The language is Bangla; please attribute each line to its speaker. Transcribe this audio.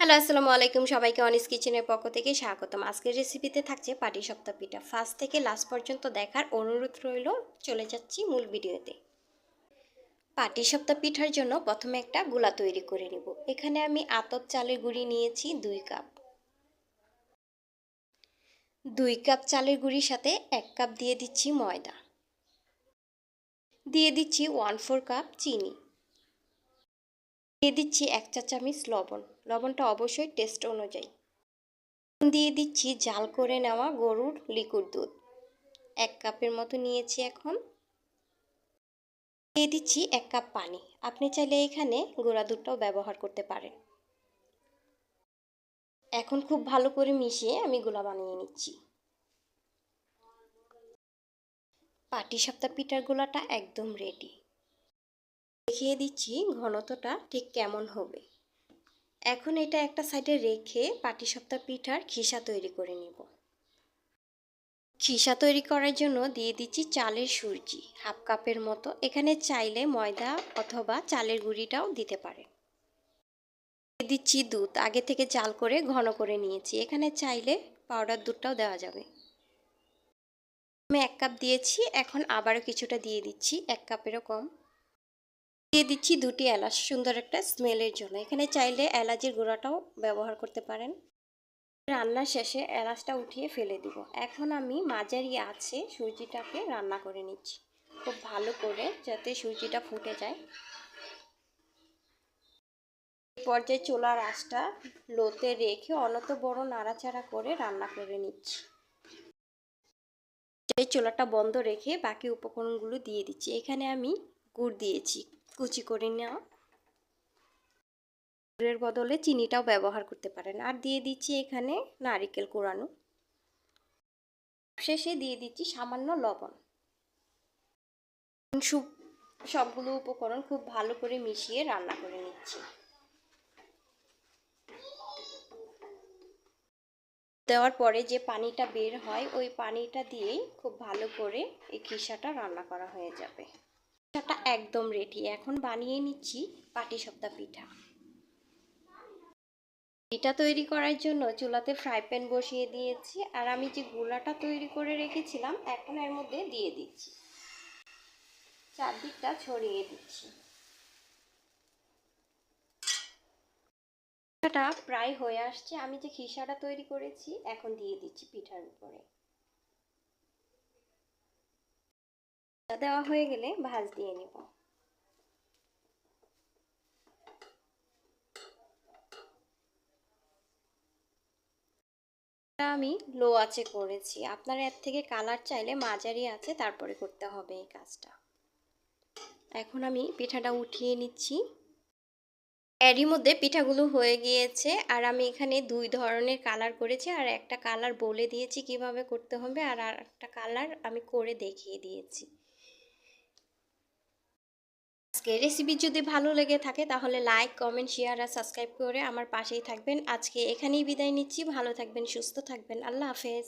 Speaker 1: হ্যালো, আসসালামু আলাইকুম। সবাইকে অনিস কিচেনের পক্ষ থেকে স্বাগতম। আজকের রেসিপিতে থাকছে পাটি সপ্তাহ পিঠা। ফার্স্ট থেকে লাস্ট পর্যন্ত দেখার অনুরোধ রইল, চলে যাচ্ছি মূল ভিডিওতে। পাটি সপ্তাহ পিঠার জন্য প্রথমে একটা গোলা তৈরি করে নিব। এখানে আমি আতপ চালের গুঁড়ি নিয়েছি দুই কাপ। দুই কাপ চালের গুঁড়ির সাথে এক কাপ দিয়ে দিচ্ছি ময়দা। দিয়ে দিচ্ছি ওয়ান ফোর কাপ চিনি। দিয়ে দিচ্ছি এক চা চামচ লবণ। লবণটা অবশ্যই টেস্ট অনুযায়ী। দিয়ে দিচ্ছি জাল করে নেওয়া গরুর লিকুইড দুধ। এক কাপের মতো নিয়েছি এখন। দিয়ে দিচ্ছি এক কাপ পানি। আপনি চাইলে এখানে গোড়া দুধটাও ব্যবহার করতে পারেন। এখন খুব ভালো করে মিশিয়ে আমি গোলা বানিয়ে নিচ্ছি। পাটি সাপ্তাহ পিঠার গোলাটা একদম রেডি দেখিয়ে দিচ্ছি ঘনত্বটা ঠিক কেমন হবে। এখন এটা একটা সাইডে রেখে পাটিসাপ্তা পিঠার খিসা তৈরি করে নিব। খিসা তৈরি করার জন্য দিয়ে দিচ্ছি চালের সুজি, হাফ কাপের মতো। এখানে চাইলে ময়দা অথবা চালের গুঁড়িটাও দিতে পারে। দিচ্ছি দুধ, আগে থেকে চাল করে ঘন করে নিয়েছি। এখানে চাইলে পাউডার দুধটাও দেওয়া যাবে। আমি এক কাপ দিয়েছি, এখন আবারও কিছুটা দিয়ে দিচ্ছি, এক কাপেরও কম। দিয়ে দিচ্ছি দুটি এলাচ, সুন্দর একটা স্মেলের জন্য। এখানে চাইলে এলাচের গুঁড়াটাও ব্যবহার করতে পারেন। রান্নার শেষে এলাচটা উঠিয়ে ফেলে দিব। এখন আমি মাঝারি আছে সুজিটাকে রান্না করে নিচ্ছি। খুব ভালো করে যাতে সুজিটা ফুটে যায়। পর্যায়ে চোলার আঁচটা লোতে রেখে অনত বড় নাড়াচাড়া করে রান্না করে নিচ্ছি। চোলাটা বন্ধ রেখে বাকি উপকরণগুলো দিয়ে দিচ্ছি। এখানে আমি গুড় দিয়েছি। কুচি করে নেওয়া। গুড়ের বদলে চিনিটাও ব্যবহার করতে পারেন। আর দিয়ে দিচ্ছি এখানে নারিকেল কোরানো। শেষে দিয়ে দিচ্ছি সামান্য লবণ। সুপ সবগুলো উপকরণ খুব ভালো করে মিশিয়ে রান্না করে নিচ্ছি। দেওয়ার পরে যে পানিটা বের হয়, ওই পানিটা দিয়েই খুব ভালো করে এই খিসাটা রান্না করা হয়ে যাবে। পিঠাটা একদম রেডি এখন বানিয়ে নিচ্ছি পাটি সপ্তাহ পিঠা। পিঠা তৈরি করার জন্য চুলাতে ফ্রাই প্যান বসিয়ে দিয়েছি আর আমি যে গুলাটা তৈরি করে রেখেছিলাম, এখন এর মধ্যে দিয়ে দিচ্ছি। চারদিকটা ছড়িয়ে দিচ্ছি। পিঠাটা প্রায় হয়ে আসছে। আমি যে খিসাটা তৈরি করেছি, এখন দিয়ে দিচ্ছি পিঠার উপরে। দেওয়া হয়ে গেলে ভাজ দিয়ে নিব। আমি লো আছে করেছি। আপনার এর থেকে কালার চাইলে মাঝারি আছে তারপরে করতে হবে এই কাজটা। এখন আমি পিঠাটা উঠিয়ে নিচ্ছি। এরই মধ্যে পিঠাগুলো হয়ে গিয়েছে আর আমি এখানে দুই ধরনের কালার করেছি। আর একটা কালার বলে দিয়েছি কীভাবে করতে হবে আর একটা কালার আমি করে দেখিয়ে দিয়েছি। আজকে রেসিপি যদি ভালো লেগে থাকে তাহলে লাইক কমেন্ট শেয়ার আর সাবস্ক্রাইব করে আমার পাশেই থাকবেন। আজকে এখানেই বিদায় নিচ্ছি। ভালো থাকবেন, সুস্থ থাকবেন। আল্লাহ হাফেজ।